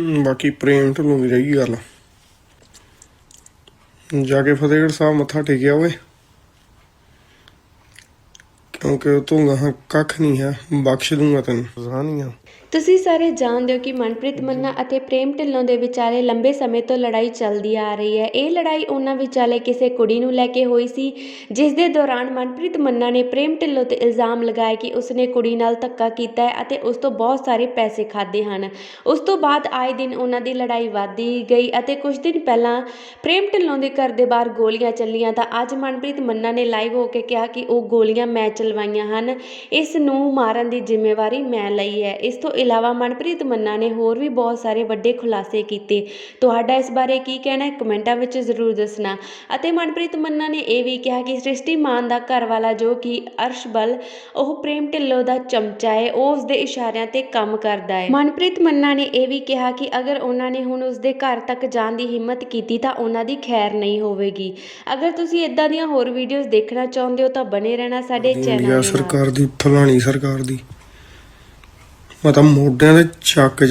ਬਾਕੀ ਪ੍ਰੇਮ ਢਿੱਲੋਂ ਦੀ ਰਹੀ ਗੱਲ। ਜਾ ਕੇ ਫਤਿਹਗੜ੍ਹ ਸਾਹਿਬ ਮੱਥਾ ਟੇਕਿਆ ਓਏ। ਕਿਉਂਕਿ ਉਹ ਤੋਂ ਗਾਹਾਂ ਕੱਖ ਨਹੀਂ ਹੈ ਬਖਸ਼ ਦੂੰਗਾ ਤੈਨੂੰ। ਜ਼ਹਾਨੀਆਂ ਤੁਸੀਂ ਸਾਰੇ ਜਾਣਦੇ ਹੋ ਕਿ ਮਨਪ੍ਰੀਤ ਮੰਨਾ ਅਤੇ ਪ੍ਰੇਮ ਢਿੱਲੋਂ ਦੇ ਵਿਚਾਲੇ ਲੰਬੇ ਸਮੇਂ ਤੋਂ ਲੜਾਈ ਚੱਲਦੀ ਆ ਰਹੀ ਹੈ। ਇਹ ਲੜਾਈ ਉਹਨਾਂ ਵਿਚਾਲੇ ਕਿਸੇ ਕੁੜੀ ਨੂੰ ਲੈ ਕੇ ਹੋਈ ਸੀ ਜਿਸ ਦੇ ਦੌਰਾਨ ਮਨਪ੍ਰੀਤ ਮੰਨਾ ਨੇ ਪ੍ਰੇਮ ਢਿੱਲੋਂ ਤੇ ਇਲਜ਼ਾਮ ਲਗਾਇਆ ਕਿ ਉਸਨੇ ਕੁੜੀ ਨਾਲ ਧੱਕਾ ਕੀਤਾ ਹੈ ਅਤੇ ਉਸ ਤੋਂ ਬਹੁਤ ਸਾਰੇ ਪੈਸੇ ਖਾਦੇ ਹਨ। ਉਸ ਤੋਂ ਬਾਅਦ ਆਏ ਦਿਨ ਉਹਨਾਂ ਦੀ ਲੜਾਈ ਵਧਦੀ ਗਈ ਅਤੇ ਕੁਝ ਦਿਨ ਪਹਿਲਾਂ ਪ੍ਰੇਮ ਢਿੱਲੋਂ ਦੇ ਘਰ ਦੇ ਬਾਹਰ ਗੋਲੀਆਂ ਚੱਲੀਆਂ ਤਾਂ ਅੱਜ ਮਨਪ੍ਰੀਤ ਮੰਨਾ ਨੇ ਲਾਈਵ ਹੋ ਕੇ ਕਿਹਾ ਕਿ ਉਹ ਗੋਲੀਆਂ ਮੈਂ ਚਲਵਾਈਆਂ ਹਨ। ਇਸ ਨੂੰ ਮਾਰਨ ਦੀ ਜ਼ਿੰਮੇਵਾਰੀ ਮੈਂ ਲਈ ਹੈ। ਇਸ ਤੋਂ ਇਲਾਵਾ ਮਨਪ੍ਰੀਤ ਮੰਨਾ ਨੇ ਹੋਰ ਵੀ ਬਹੁਤ ਸਾਰੇ ਵੱਡੇ ਖੁਲਾਸੇ ਕੀਤੇ। ਤੁਹਾਡਾ ਇਸ ਬਾਰੇ ਕੀ ਕਹਿਣਾ ਹੈ? ਕਮੈਂਟਾਂ ਵਿੱਚ ਜ਼ਰੂਰ ਦੱਸਣਾ। ਅਤੇ ਮਨਪ੍ਰੀਤ ਮੰਨਾ ਨੇ ਇਹ ਵੀ ਕਿਹਾ ਕਿ ਸ੍ਰਿਸ਼ਟੀ ਮਾਨ ਦਾ ਘਰ ਵਾਲਾ ਜੋ ਕਿ ਅਰਸ਼ਬਲ ਉਹ ਪ੍ਰੇਮ ਢਿੱਲੋਂ ਦਾ ਚਮਚਾ ਹੈ ਉਹ ਉਸ ਦੇ ਇਸ਼ਾਰਿਆਂ ਤੇ ਕੰਮ ਕਰਦਾ ਹੈ। ਮਨਪ੍ਰੀਤ ਮੰਨਾ ਨੇ ਇਹ ਵੀ ਕਿਹਾ ਕਿ ਅਗਰ ਉਹਨਾਂ ਨੇ ਹੁਣ ਉਸ ਦੇ ਘਰ ਤੱਕ ਜਾਣ ਦੀ ਹਿੰਮਤ ਕੀਤੀ ਤਾਂ ਉਹਨਾਂ ਦੀ ਖੈਰ ਨਹੀਂ ਹੋਵੇਗੀ। ਅਗਰ ਤੁਸੀਂ ਇਦਾਂ ਦੀਆਂ ਹੋਰ ਵੀਡੀਓਜ਼ ਦੇਖਣਾ ਚਾਹੁੰਦੇ ਹੋ ਤਾਂ ਬਨੇ ਰਹਿਣਾ ਸਾਡੇ ਚੈਨਲ ਨਾਲ ਸਰਕਾਰ ਦੀ ਫਲਾਣੀ ਸਰਕਾਰ ਦੀ। ਮੈਂ ਤਾਂ ਮੋਢਿਆਂ ਦੇ ਚੱਕ